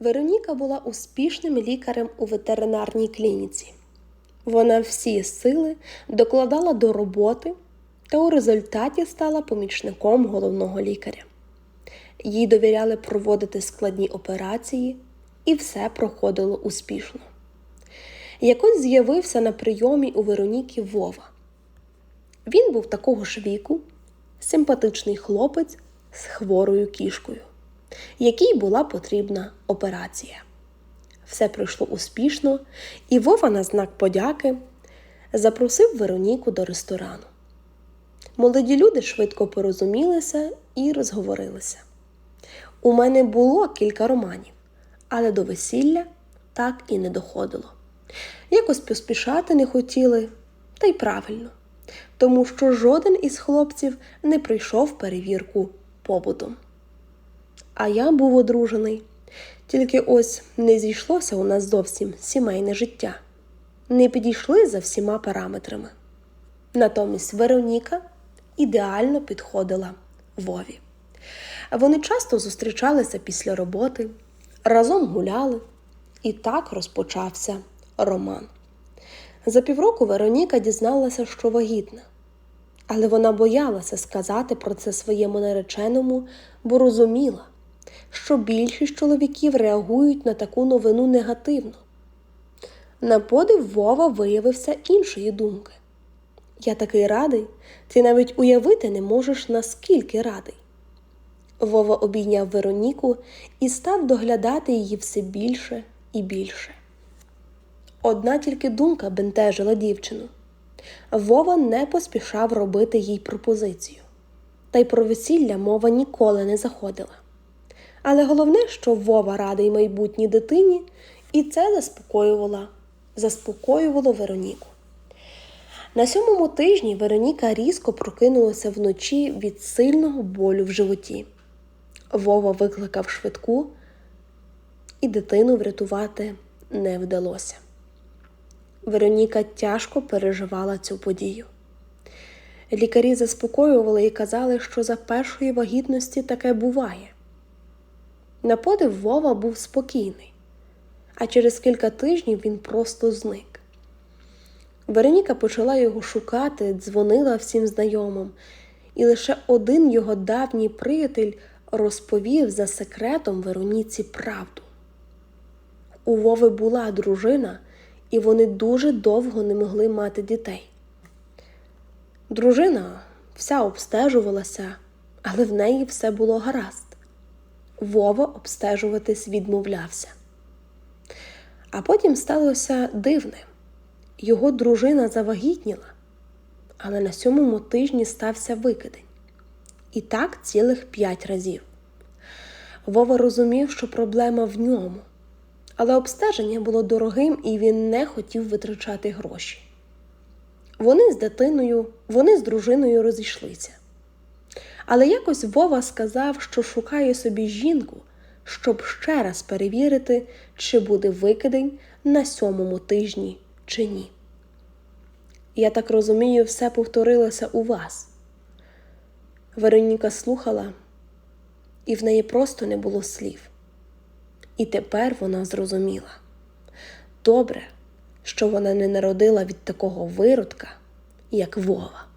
Вероніка була успішним лікарем у ветеринарній клініці. Вона всі сили докладала до роботи та у результаті стала помічником головного лікаря. Їй довіряли проводити складні операції, і все проходило успішно. Якось з'явився на прийомі у Вероніки Вова. Він був такого ж віку, симпатичний хлопець з хворою кішкою, якій була потрібна операція. Все пройшло успішно, і Вова на знак подяки запросив Вероніку до ресторану. Молоді люди швидко порозумілися і розговорилися. У мене було кілька романів, але до весілля так і не доходило. Якось поспішати не хотіли, та й правильно, тому що жоден із хлопців не прийшов перевірку побутом. А я був одружений, тільки ось не зійшлося у нас зовсім сімейне життя, не підійшли за всіма параметрами. Натомість Вероніка ідеально підходила Вові. Вони часто зустрічалися після роботи, разом гуляли, і так розпочався роман. За півроку Вероніка дізналася, що вагітна, але вона боялася сказати про це своєму нареченому, бо розуміла, що більшість чоловіків реагують на таку новину негативно. На подив Вова виявився іншої думки. Я такий радий, ти навіть уявити не можеш, наскільки радий. Вова обійняв Вероніку і став доглядати її все більше і більше. Одна тільки думка бентежила дівчину. Вова не поспішав робити їй пропозицію, та й про весілля мова ніколи не заходила. Але головне, що Вова радий майбутній дитині, і це заспокоювало, заспокоювало Вероніку. На сьомому тижні Вероніка різко прокинулася вночі від сильного болю в животі. Вова викликав швидку, і дитину врятувати не вдалося. Вероніка тяжко переживала цю подію. Лікарі заспокоювали і казали, що за першої вагітності таке буває. На подив Вова був спокійний, а через кілька тижнів він просто зник. Вероніка почала його шукати, дзвонила всім знайомим, і лише один його давній приятель розповів за секретом Вероніці правду. У Вови була дружина, і вони дуже довго не могли мати дітей. Дружина вся обстежувалася, але в неї все було гаразд. Вова обстежуватись відмовлявся. А потім сталося дивне. Його дружина завагітніла, але на сьомому тижні стався викидень. І так цілих п'ять разів. Вова розумів, що проблема в ньому, але обстеження було дорогим і він не хотів витрачати гроші. Вони з дитиною, вони з дружиною розійшлися. Але якось Вова сказав, що шукає собі жінку, щоб ще раз перевірити, чи буде викидень на сьомому тижні чи ні. Я так розумію, все повторилося у вас. Вероніка слухала, і в неї просто не було слів. І тепер вона зрозуміла добре, що вона не народила від такого виродка, як Вова.